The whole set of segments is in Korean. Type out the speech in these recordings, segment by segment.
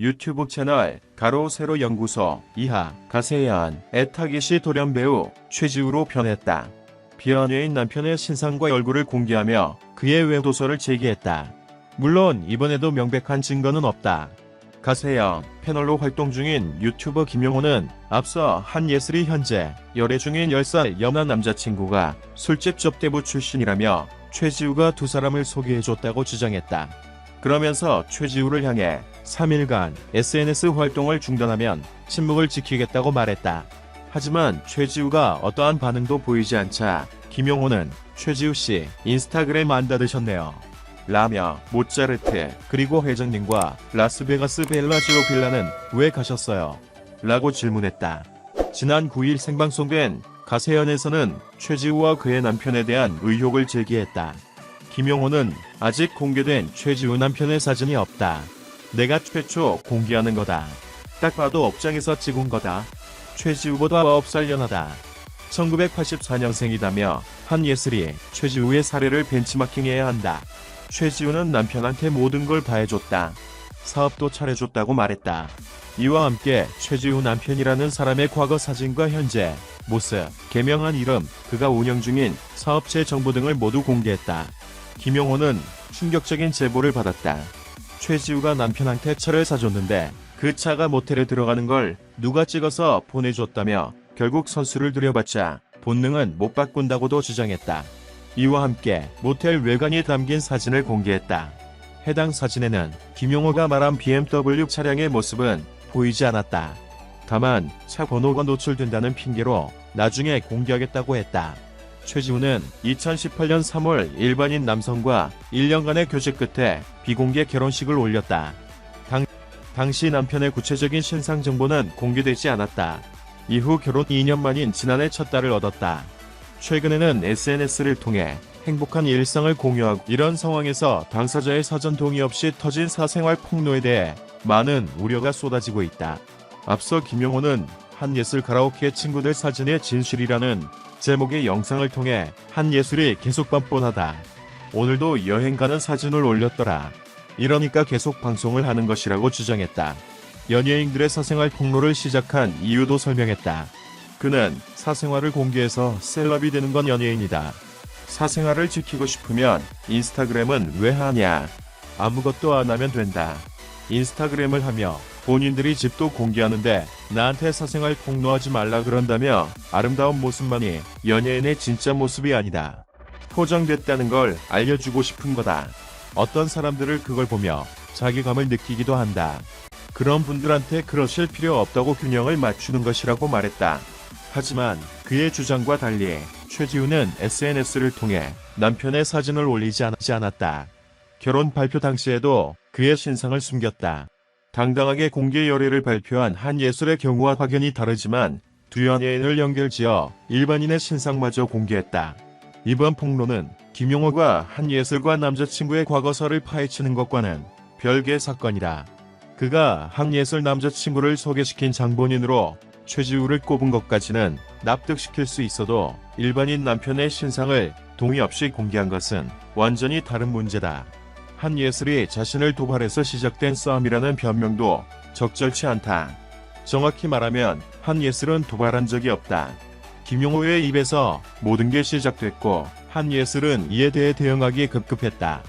유튜브 채널 가로 세로 연구소 이하 가세연 애타기시 돌연 배우 최지우로 변했다. 비연예인 남편의 신상과 얼굴을 공개하며 그의 외도서를 제기했다. 물론 이번에도 명백한 증거는 없다. 가세영 패널로 활동 중인 유튜버 김용호는 앞서 한 예슬이 현재 열애 중인 10살 연하 남자친구가 술집 접대부 출신이라며 최지우가 두 사람을 소개해줬다고 주장했다. 그러면서 최지우를 향해 3일간 SNS 활동을 중단하면 침묵을 지키겠다고 말했다. 하지만 최지우가 어떠한 반응도 보이지 않자 김용호는 최지우 씨 인스타그램 안 닫으셨네요. 라며 모짜르트 그리고 회장님과 라스베가스 벨라지오 빌라는 왜 가셨어요? 라고 질문했다. 지난 9일 생방송된 가세연에서는 최지우와 그의 남편에 대한 의혹을 제기했다. 김용호는 아직 공개된 최지우 남편의 사진이 없다. 내가 최초 공개하는 거다. 딱 봐도 업장에서 찍은 거다. 최지우보다 9살 연하다. 1984년생이다며 한 예슬이 최지우의 사례를 벤치마킹해야 한다. 최지우는 남편한테 모든 걸 다 해줬다. 사업도 차려줬다고 말했다. 이와 함께 최지우 남편이라는 사람의 과거 사진과 현재, 모습, 개명한 이름, 그가 운영 중인 사업체 정보 등을 모두 공개했다. 김용호는 충격적인 제보를 받았다. 최지우가 남편한테 차를 사줬는데 그 차가 모텔에 들어가는 걸 누가 찍어서 보내줬다며 결국 선수를 들여봤자 본능은 못 바꾼다고도 주장했다. 이와 함께 모텔 외관이 담긴 사진을 공개했다. 해당 사진에는 김용호가 말한 BMW 차량의 모습은 보이지 않았다. 다만 차 번호가 노출된다는 핑계로 나중에 공개하겠다고 했다. 최지우는 2018년 3월 일반인 남성과 1년간의 교제 끝에 비공개 결혼식을 올렸다. 당, 당시 남편의 구체적인 신상 정보는 공개되지 않았다. 이후 결혼 2년 만인 지난해 첫 딸을 얻었다. 최근에는 SNS를 통해 행복한 일상을 공유하고 이런 상황에서 당사자의 사전 동의 없이 터진 사생활 폭로에 대해 많은 우려가 쏟아지고 있다. 앞서 김용호는 한예슬 가라오케 친구들 사진의 진실이라는 제목의 영상을 통해 한예슬이 계속 뻔뻔하다. 오늘도 여행 가는 사진을 올렸더라. 이러니까 계속 방송을 하는 것이라고 주장했다. 연예인들의 사생활 폭로를 시작한 이유도 설명했다. 그는 사생활을 공개해서 셀럽이 되는 건 연예인이다. 사생활을 지키고 싶으면 인스타그램은 왜 하냐? 아무것도 안 하면 된다. 인스타그램을 하며 본인들이 집도 공개하는데 나한테 사생활 폭로하지 말라 그런다며 아름다운 모습만이 연예인의 진짜 모습이 아니다. 포장됐다는 걸 알려주고 싶은 거다. 어떤 사람들을 그걸 보며 자기감을 느끼기도 한다. 그런 분들한테 그러실 필요 없다고 균형을 맞추는 것이라고 말했다. 하지만 그의 주장과 달리 최지우는 SNS를 통해 남편의 사진을 올리지 않았다. 결혼 발표 당시에도 그의 신상을 숨겼다. 당당하게 공개 열애를 발표한 한 예술의 경우와 확연히 다르지만 두 연예인을 연결지어 일반인의 신상마저 공개했다. 이번 폭로는 김용호가 한예슬과 남자친구의 과거사를 파헤치는 것과는 별개 사건이다. 그가 한예슬 남자친구를 소개시킨 장본인으로 최지우를 꼽은 것까지는 납득시킬 수 있어도 일반인 남편의 신상을 동의 없이 공개한 것은 완전히 다른 문제다. 한예슬이 자신을 도발해서 시작된 싸움이라는 변명도 적절치 않다. 정확히 말하면 한예슬은 도발한 적이 없다. 김용호의 입에서 모든 게 시작됐고 한예슬은 이에 대해 대응하기 급급했다.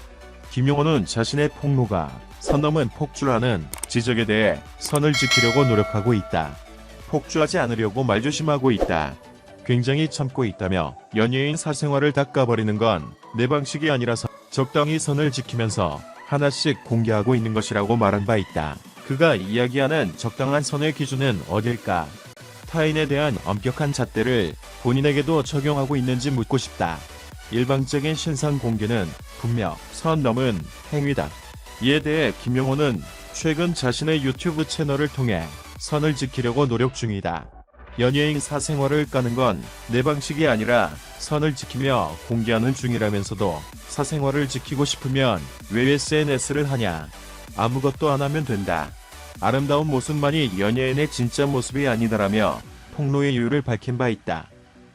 김용호는 자신의 폭로가 선 넘은 폭주라는 지적에 대해 선을 지키려고 노력하고 있다. 폭주하지 않으려고 말조심하고 있다. 굉장히 참고 있다며 연예인 사생활을 닦아버리는 건 내 방식이 아니라서 적당히 선을 지키면서 하나씩 공개하고 있는 것이라고 말한 바 있다. 그가 이야기하는 적당한 선의 기준은 어딜까? 타인에 대한 엄격한 잣대를 본인에게도 적용하고 있는지 묻고 싶다. 일방적인 신상 공개는 분명 선 넘은 행위다. 이에 대해 김용호는 최근 자신의 유튜브 채널을 통해 선을 지키려고 노력 중이다. 연예인 사생활을 까는 건 내 방식이 아니라 선을 지키며 공개하는 중이라면서도 사생활을 지키고 싶으면 왜 SNS를 하냐. 아무것도 안 하면 된다. 아름다운 모습만이 연예인의 진짜 모습이 아니다라며 폭로의 이유를 밝힌 바 있다.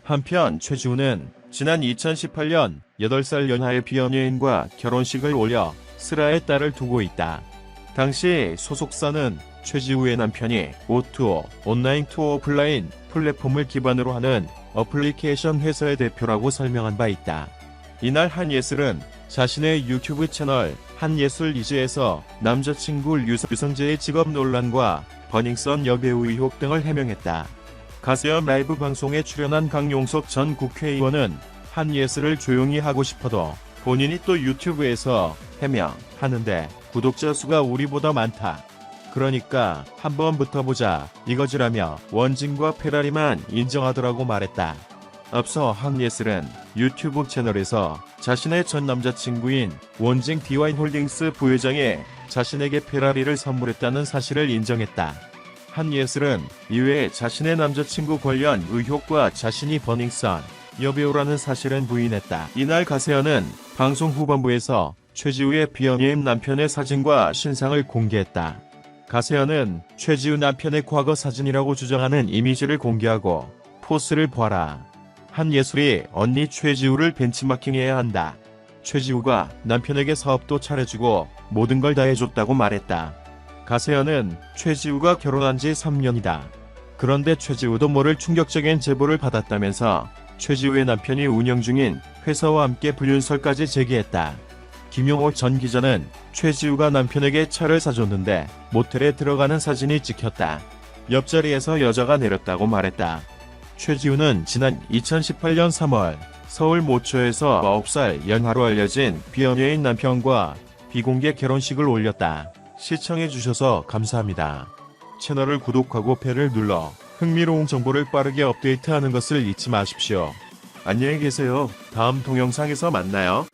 한편 최지우는 지난 2018년 8살 연하의 비연예인과 결혼식을 올려 슬아의 딸을 두고 있다. 당시 소속사는 최지우의 남편이 오투어 온라인 투어 오프라인 플랫폼을 기반으로 하는 어플리케이션 회사의 대표라고 설명한 바 있다. 이날 한예슬은 자신의 유튜브 채널 한예슬 이즈에서 남자친구 유성재의 직업 논란과 버닝썬 여배우 의혹 등을 해명했다. 가세연 라이브 방송에 출연한 강용석 전 국회의원은 한예슬을 조용히 하고 싶어도 본인이 또 유튜브에서 해명하는데 구독자 수가 우리보다 많다. 그러니까 한번 붙어보자 이거지라며 원진과 페라리만 인정하더라고 말했다. 앞서 한예슬은 유튜브 채널에서 자신의 전 남자친구인 원징 디와인 홀딩스 부회장이 자신에게 페라리를 선물했다는 사실을 인정했다. 한예슬은 이외에 자신의 남자친구 관련 의혹과 자신이 버닝썬 여배우라는 사실은 부인했다. 이날 가세현은 방송 후반부에서 최지우의 비연임 남편의 사진과 신상을 공개했다. 가세현은 최지우 남편의 과거 사진이라고 주장하는 이미지를 공개하고 포스를 봐라. 한예슬이 언니 최지우를 벤치마킹해야 한다. 최지우가 남편에게 사업도 차려주고 모든 걸 다 해줬다고 말했다. 가세현은 최지우가 결혼한 지 3년이다. 그런데 최지우도 모를 충격적인 제보를 받았다면서 최지우의 남편이 운영 중인 회사와 함께 불륜설까지 제기했다. 김용호 전 기자는 최지우가 남편에게 차를 사줬는데 모텔에 들어가는 사진이 찍혔다. 옆자리에서 여자가 내렸다고 말했다. 최지우는 지난 2018년 3월 서울 모처에서 9살 연하로 알려진 비연예인 남편과 비공개 결혼식을 올렸다. 시청해주셔서 감사합니다. 채널을 구독하고 배를 눌러 흥미로운 정보를 빠르게 업데이트하는 것을 잊지 마십시오. 안녕히 계세요. 다음 동영상에서 만나요.